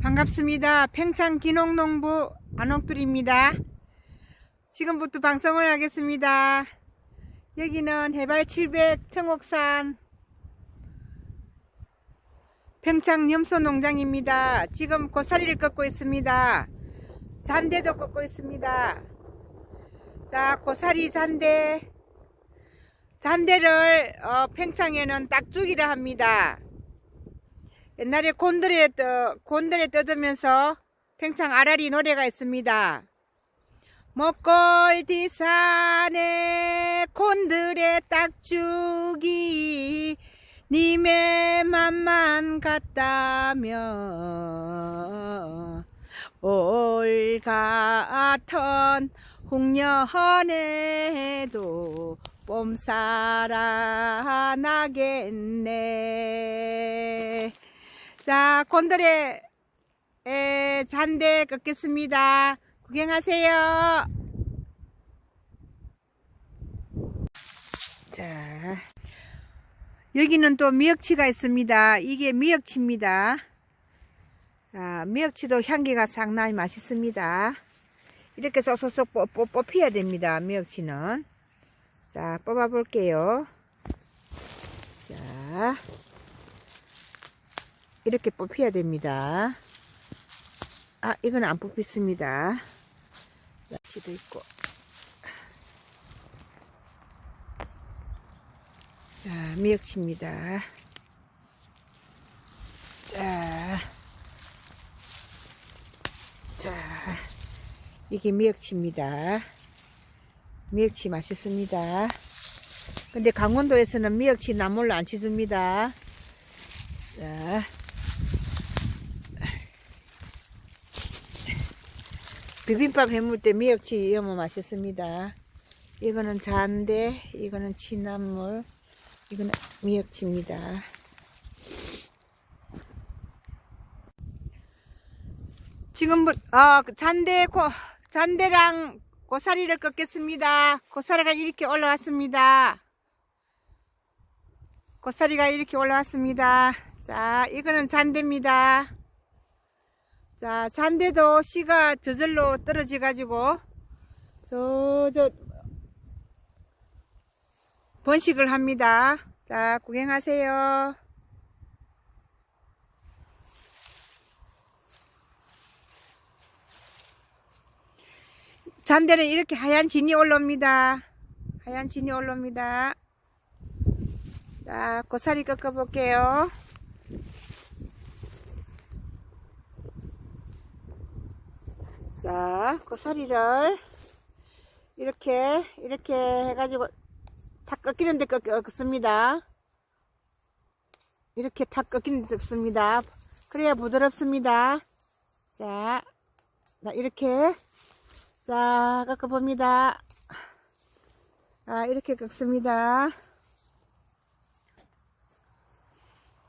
반갑습니다. 평창 기농농부 안옥들입니다. 지금부터 방송을 하겠습니다. 여기는 해발 700 청옥산 평창 염소 농장입니다. 지금 고사리를 꺾고 있습니다. 잔대도 꺾고 있습니다. 자, 고사리 잔대. 잔대를 어, 평창에는 딱죽이라 합니다. 옛날에 곤드레, 떠, 곤드레 뜯으면서 평창 아라리 노래가 있습니다. 먹골 디 산에 곤드레 딱죽이 님의 맘만 같다면 올 같은 홍련에도 봄사라 나겠네. 자, 에, 잔대 꺾겠습니다. 구경하세요. 자, 여기는 또 미역치가 있습니다. 이게 미역치입니다. 자, 미역치도 향기가 상당히 맛있습니다. 이렇게 쏙쏙쏙 뽑혀야 됩니다. 미역치는. 자, 뽑아 볼게요. 자, 이렇게 뽑혀야 됩니다. 아, 이건 안 뽑혔습니다. 자, 치도 있고. 자, 미역치입니다. 자, 자, 이게 미역치입니다. 미역치 맛있습니다. 근데 강원도에서는 미역치 나물로 안 치줍니다. 자, 비빔밥 해물 때 미역치 여무 맛있습니다. 이거는 잔데, 이거는 진나물, 이거는 미역치입니다. 지금부터 어, 잔데 고 잔데랑 고사리를 꺾겠습니다. 고사리가 이렇게 올라왔습니다. 고사리가 이렇게 올라왔습니다. 자, 이거는 잔데입니다. 자, 잔데도 씨가 저절로 떨어져 가지고 저, 저, 번식을 합니다. 자, 구경하세요. 잔대는 이렇게 하얀 진이 올라옵니다. 하얀 진이 올라옵니다. 자, 고사리 꺾어 볼게요. 자, 고사리를 이렇게, 이렇게 해가지고 다 꺾이는데 꺾습니다. 이렇게 다 꺾이는데 꺾습니다. 그래야 부드럽습니다. 자, 자 이렇게 자, 깎아봅니다. 아, 이렇게 깎습니다.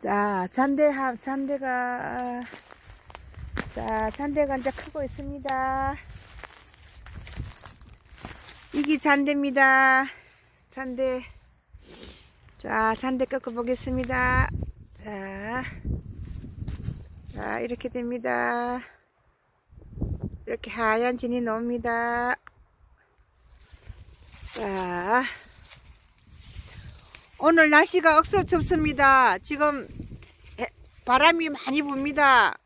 자, 잔대, 잔대가, 자, 이제 크고 있습니다. 이게 잔대입니다. 잔대. 자, 잔대 깎아보겠습니다. 자, 자, 이렇게 됩니다. 이렇게 하얀 진이 나옵니다. 자, 오늘 날씨가 억수 춥습니다. 지금 해- 바람이 많이 붑니다.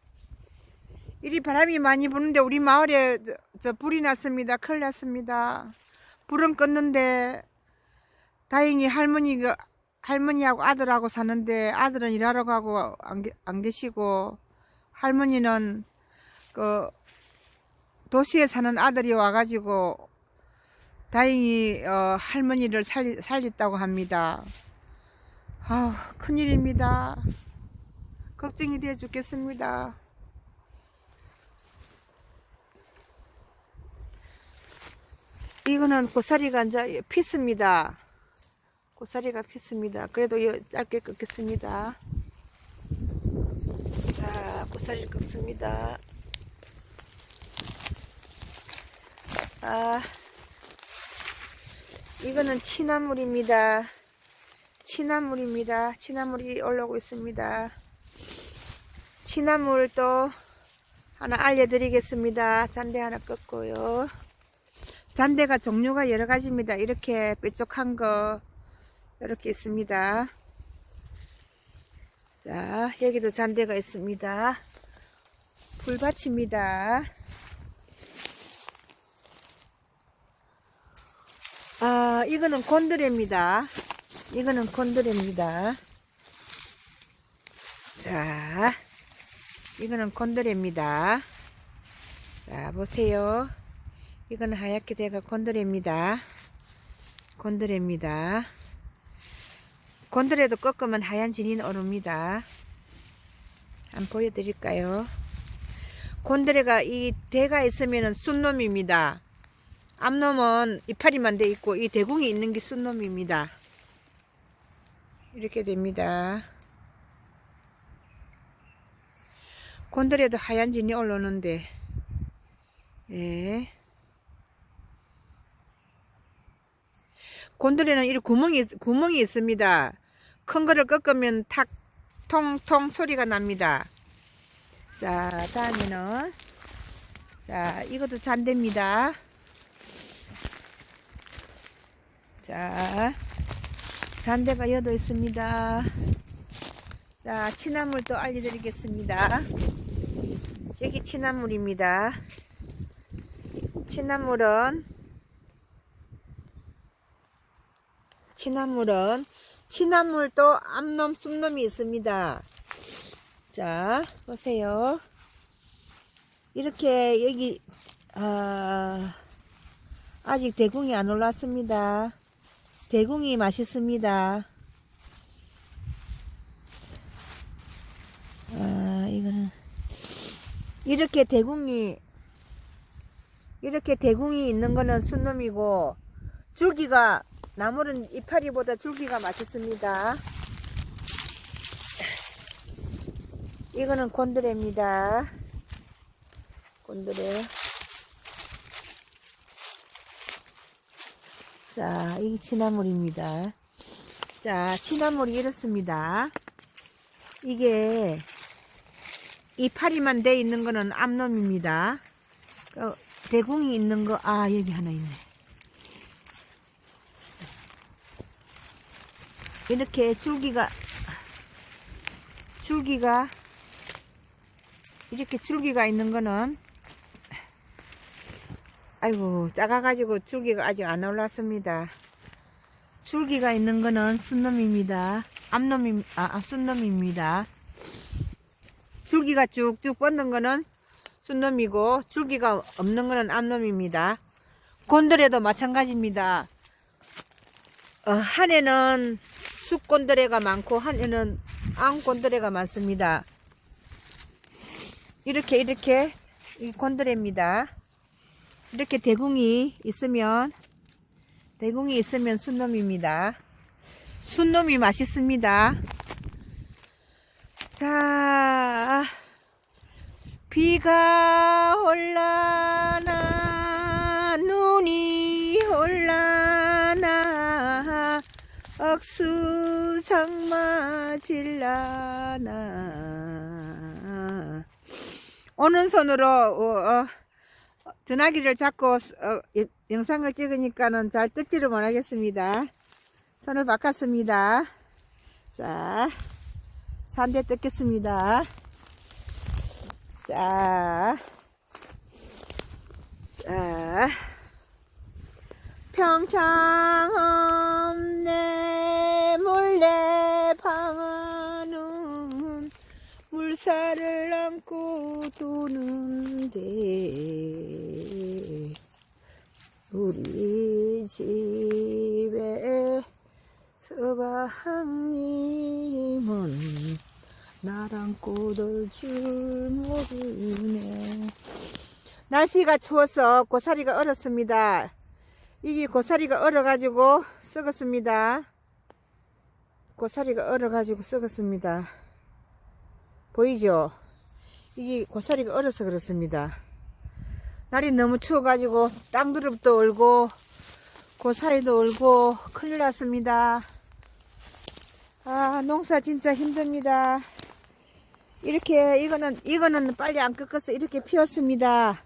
이리 바람이 많이 부는데 우리 마을에 저, 저 불이 났습니다. 큰일 났습니다. 불은 껐는데 다행히 할머니가 할머니하고 아들하고 사는데 아들은 일하러 가고 안, 계- 안 계시고 할머니는 그 도시에 사는 아들이 와가지고 다행히 어, 할머니를 살리, 살렸다고 합니다. 아 큰일입니다. 걱정이 되어 죽겠습니다. 이거는 고사리가 이제 피습니다. 고사리가 피습니다. 그래도 이 짧게 꺾겠습니다. 자, 고사리를 꺾습니다. 아, 이거는 치나물입니다. 치나물입니다. 치나물이 올라오고 있습니다. 치나물도 하나 알려드리겠습니다. 잔대 하나 꺾고요. 잔대가 종류가 여러 가지입니다. 이렇게 뾰족한 거 이렇게 있습니다. 자, 여기도 잔대가 있습니다. 불밭입니다. 아, 이거는 곤드레입니다. 이거는 곤드레입니다. 자, 이거는 곤드레입니다. 자, 보세요. 이거는 하얗게 돼가 곤드레입니다. 곤드레입니다. 곤드레도 꺾으면 하얀 진이 오릅니다. 한번 보여드릴까요? 곤드레가 이 대가 있으면 순놈입니다. 앞놈은 이파리만 돼 있고 이 대궁이 있는 게 순놈입니다. 이렇게 됩니다. 곤드레도 하얀 진이 올라오는데 예. 곤드레는 이 구멍이 구멍이 있습니다. 큰 거를 꺾으면 탁 통통 소리가 납니다. 자, 다음에는 자, 이것도 잔대입니다. 자, 잔대가 여도 있습니다. 자, 취나물도 알려드리겠습니다. 여기 취나물입니다. 취나물은 취나물은 취나물도 암놈, 쑥놈이 있습니다. 자, 보세요. 이렇게 여기 아, 아직 대궁이 안 올랐습니다. 대궁이 맛있습니다. 아, 이거는 이렇게 대궁이 이렇게 대궁이 있는 거는 순놈이고 줄기가 나물은 이파리보다 줄기가 맛있습니다. 이거는 곤드레입니다. 곤드레. 자, 이게 취나물입니다. 자, 취나물이 이렇습니다. 이게 이파리만 돼 있는 거는 암놈입니다. 어, 대궁이 있는 거, 아, 여기 하나 있네. 이렇게 줄기가, 줄기가, 이렇게 줄기가 있는 거는, 아이고, 작아가지고 줄기가 아직 안 올랐습니다. 줄기가 있는 거는 순놈입니다. 암놈이, 아, 아, 순놈입니다. 줄기가 쭉쭉 뻗는 거는 순놈이고 줄기가 없는 거는 암놈입니다. 곤드레도 마찬가지입니다. 어, 한 해는 쑥곤드레가 많고 한 해는 앙곤드레가 많습니다. 이렇게 이렇게 이 곤드레입니다. 이렇게 대궁이 있으면 대궁이 있으면 순놈입니다. 순놈이 맛있습니다. 자, 비가 올라나, 수상 맞을라나. 오는 손으로, 어, 어, 전화기를 잡고, 어, 여- 영상을 찍으니까는 잘 뜯지를 못하겠습니다. 손을 바꿨습니다. 자. 산대 뜯겠습니다. 자, 자, 평창 내 살을 안고 도는데 우리 집에 서방님은 나랑 꼬돌 줄 모르네. 날씨가 추워서 고사리가 얼었습니다. 이게 고사리가 얼어가지고 썩었습니다. 고사리가 얼어가지고 썩었습니다. 보이죠? 이게 고사리가 얼어서 그렇습니다. 날이 너무 추워가지고 땅두릅도 얼고 고사리도 얼고 큰일 났습니다. 아 농사 진짜 힘듭니다. 이렇게 이거는 이거는 빨리 안 꺾어서 이렇게 피었습니다.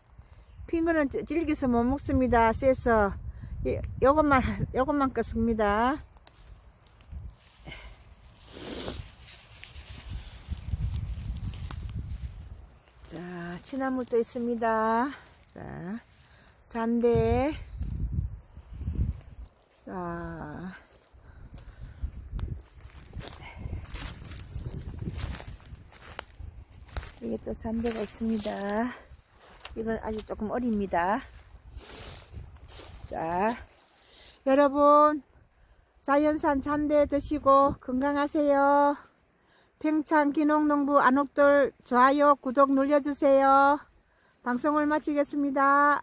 핀 거는 찔- 질겨서 못 먹습니다. 쎄서 이- 요것만 요것만 껐습니다. 자, 치나물도 있습니다. 자, 잔대. 자, 이게 또 잔대가 있습니다. 이건 아직 조금 어립니다. 자, 여러분, 자연산 잔대 드시고 건강하세요. 평창 기농농부 안옥돌 좋아요, 구독 눌러주세요. 방송을 마치겠습니다.